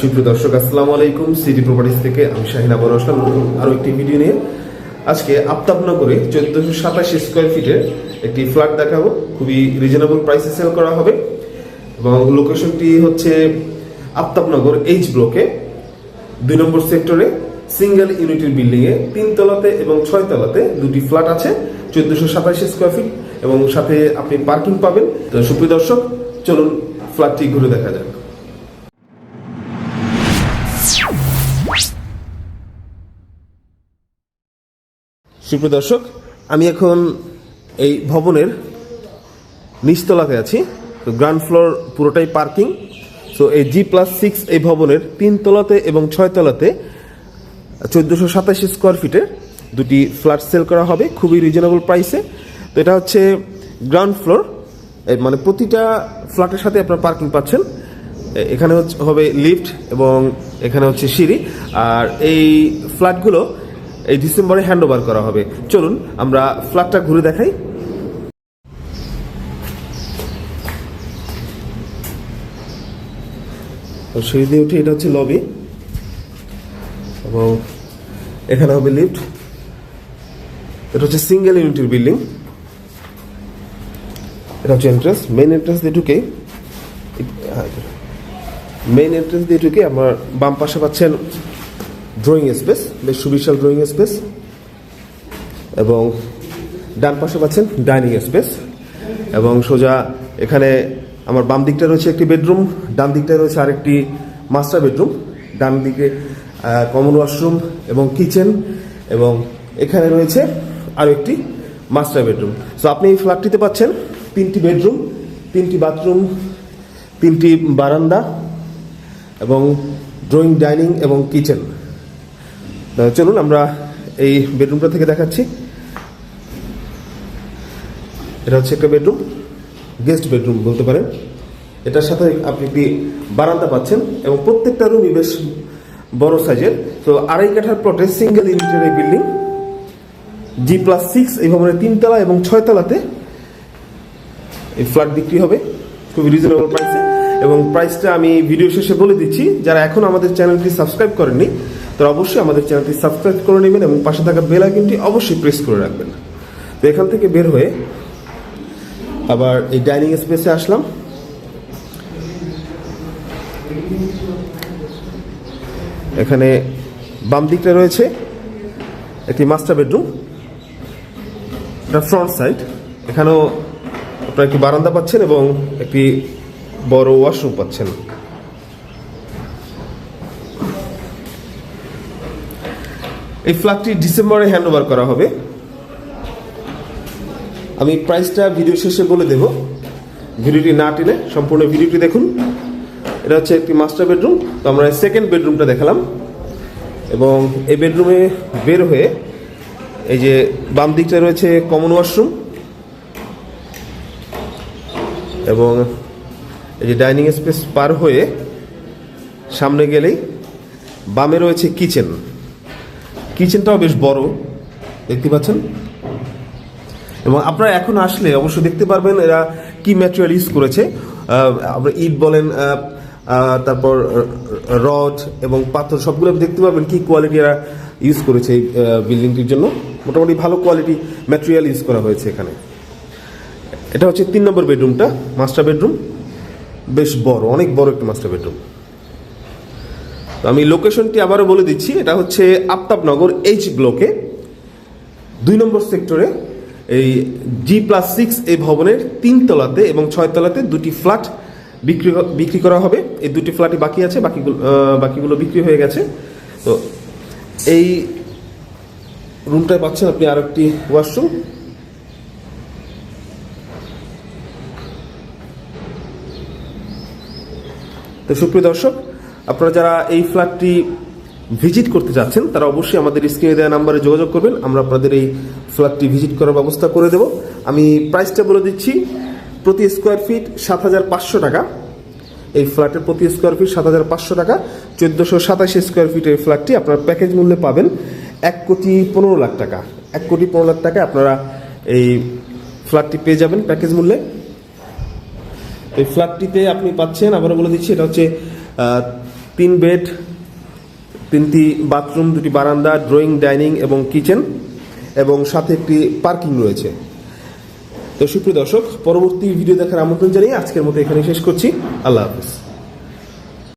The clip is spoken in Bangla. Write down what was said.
সুপ্রিয় দর্শক, আসসালামু আলাইকুম। সিটি প্রপার্টিস থেকে আমি শাহিন আবর আসলাম আরও একটি ভিডিও নিয়ে আজকে আফতাবনগরে চোদ্দশো সাতাশ স্কোয়ার ফিটের একটি ফ্ল্যাট দেখাবো। খুবই রিজনেবল প্রাইসে সেল করা হবে এবং লোকেশনটি হচ্ছে আফতাবনগর এইচ ব্লকে দুই নম্বর সেক্টরে সিঙ্গেল ইউনিটের বিল্ডিংয়ে এ তিন তলাতে এবং ছয় তলাতে দুটি ফ্ল্যাট আছে, চোদ্দশো সাতাশ স্কোয়ার ফিট এবং সাথে আপনি পার্কিং পাবেন। তো সুপ্রিয় দর্শক, চলুন ফ্ল্যাটটি ঘুরে দেখা যাক। সুপ্রিয় দর্শক, আমি এখন এই ভবনের নিচতলাতে আছি। তো গ্রাউন্ড ফ্লোর পুরোটাই পার্কিং। সো এই জি প্লাস সিক্স এই ভবনের তিন তলাতে এবং ছয় তলাতে চোদ্দোশো সাতাশি স্কোয়ার ফিটের দুটি ফ্ল্যাট সেল করা হবে খুবই রিজনেবল প্রাইসে তো এটা হচ্ছে গ্রাউন্ড ফ্লোর মানে প্রতিটা ফ্ল্যাটের সাথে আপনার পার্কিং পাচ্ছেন। এখানে হচ্ছে হবে লিফট এবং এখানে হচ্ছে সিঁড়ি। আর এই ফ্ল্যাটগুলো এই ডিসেম্বরে হ্যান্ড ওভার করা হবে। চলুন, আমরা ফ্ল্যাটটা ঘুরে দেখাই। সিঁড়ি দিয়ে উঠে এটা হচ্ছে লবি এবং এখানে হবে লিফট এটা হচ্ছে সিঙ্গেল ইউনিটের বিল্ডিং এটা হচ্ছে এন্ট্রেন্স মেইন এন্ট্রেন্স দিয়ে ঢুকে মেইন এন্ট্রেন্স দিয়ে ঢুকে আমার বাম পাশে পাচ্ছেন ড্রয়িং স্পেস বেশ সুবিশাল ড্রয়িং স্পেস এবং ডান পাশে পাচ্ছেন ডাইনিং স্পেস এবং সোজা এখানে আমার বাম দিকটা রয়েছে একটি বেডরুম ডান দিকটায় রয়েছে আরেকটি মাস্টার বেডরুম ডান দিকে কমন ওয়াশরুম এবং কিচেন এবং এখানে রয়েছে আরও একটি মাস্টার বেডরুম সো আপনি এই ফ্ল্যাটটিতে পাচ্ছেন তিনটি বেডরুম তিনটি বাথরুম তিনটি বারান্দা, এবং ড্রয়িং ডাইনিং এবং কিচেন চলুন আমরা এই বেডরুমটা থেকে দেখাচ্ছি। এটা হচ্ছে একটা বেডরুম, গেস্ট বেডরুম বলতে পারেন। এটার সাথে আপনি একটি বারান্দা পাচ্ছেন এবং প্রত্যেকটা রুমই বেশ বড় সাইজের। তো আড়াই কাঠার প্লটে সিঙ্গেল ইউনিটের এই বিল্ডিং জি প্লাস সিক্স এই ভবনের তিনতলা এবং ছয়তলাতে এই ফ্ল্যাট বিক্রি হবে, খুবই রিজনেবল প্রাইসে এবং প্রাইসটা আমি ভিডিও শেষে বলে দিচ্ছি, যারা এখন আমাদের চ্যানেলটি সাবস্ক্রাইব করেননি তারা অবশ্যই আমাদের চ্যানেলটি সাবস্ক্রাইব করে নেবেন এবং পাশে থাকা বেল আইকনটি অবশ্যই প্রেস করে রাখবেন। তো এখান থেকে বের হয়ে আবার এই ডাইনিং স্পেসে আসলাম। এখানে বাম দিকটা রয়েছে, একটি মাস্টার বেডরুম। এটা ফ্রন্ট সাইড। এখানেও আপনারা একটি বারান্দা পাচ্ছেন এবং একটি বড় ওয়াশরুম পাচ্ছেন। এই ফ্ল্যাটটি ডিসেম্বরে হ্যান্ড ওভার করা হবে। আমি প্রাইসটা ভিডিও শেষে বলে দেব। ভিডিওটি না টেনে সম্পূর্ণ ভিডিওটি দেখুন। এটা হচ্ছে একটি মাস্টার বেডরুম। তো আমরা সেকেন্ড বেডরুমটা দেখালাম। এবং এই বেডরুমে বের হয়ে এই যে বাম দিকটা রয়েছে কমন ওয়াশরুম এবং এই যে ডাইনিং স্পেস পার হয়ে সামনে গেলেই বামে রয়েছে কিচেন কিচেনটাও বেশ বড়, দেখতে পাচ্ছেন? এবং আপনারা এখন আসলে অবশ্যই দেখতে পারবেন এরা কি ম্যাটেরিয়াল ইউজ করেছে। আমরা ইট বলেন তারপর রড এবং পাথর সবগুলো দেখতে পারবেন কি কোয়ালিটি এরা ইউজ করেছে এই বিল্ডিংটির জন্য। মোটামুটি ভালো কোয়ালিটি ম্যাটেরিয়াল ইউজ করা হয়েছে এখানে। এটা হচ্ছে তিন নম্বর বেডরুমটা মাস্টার বেডরুম বেশ বড়, অনেক বড় একটা মাস্টার বেডরুম তো আমি লোকেশনটি আবারও বলে দিচ্ছি, এটা হচ্ছে আফতাবনগর এইচ ব্লকে দুই নম্বর সেক্টরে এই জি প্লাস সিক্স এই ভবনের তিনতলাতে এবং ছয় তলাতে দুটি ফ্ল্যাট বিক্রি বিক্রি করা হবে। এই দুটি ফ্ল্যাটই বাকি আছে, বাকিগুলো বাকিগুলো বিক্রি হয়ে গেছে। তো এই রুমটায় পাচ্ছেন আপনি আর একটি ওয়াশরুম তো সুপ্রিয় দর্শক আপনারা যারা এই ফ্ল্যাটটি ভিজিট করতে যাচ্ছেন, তারা অবশ্যই আমাদের স্ক্রিনে দেওয়া নাম্বারে যোগাযোগ করবেন। আমরা আপনাদের এই ফ্ল্যাটটি ভিজিট করার ব্যবস্থা করে দেব। আমি প্রাইসটা বলে দিচ্ছি, প্রতি স্কোয়ার ফিট সাত হাজার পাঁচশো টাকা। এই ফ্ল্যাটের প্রতি স্কোয়ার ফিট সাত হাজার পাঁচশো টাকা। চোদ্দোশো সাতাশি স্কোয়ার ফিটের ফ্ল্যাটটি আপনার প্যাকেজ মূল্যে পাবেন এক কোটি পনেরো লাখ টাকা। এক কোটি পনেরো লাখ টাকা আপনারা এই ফ্ল্যাটটি পেয়ে যাবেন প্যাকেজ মূল্যে। এই ফ্ল্যাটটিতে আপনি পাচ্ছেন, আবারও বলে দিচ্ছি, এটা হচ্ছে তিন বেড, তিনটি বাথরুম, দুটি বারান্দা, ড্রয়িং, ডাইনিং এবং কিচেন এবং সাথে একটি পার্কিং রয়েছে। তো সুপ্রিয় দর্শক, পরবর্তী ভিডিও দেখার আমন্ত্রণ জানিয়ে আজকের মতো এখানে শেষ করছি। আল্লাহ হাফিজ।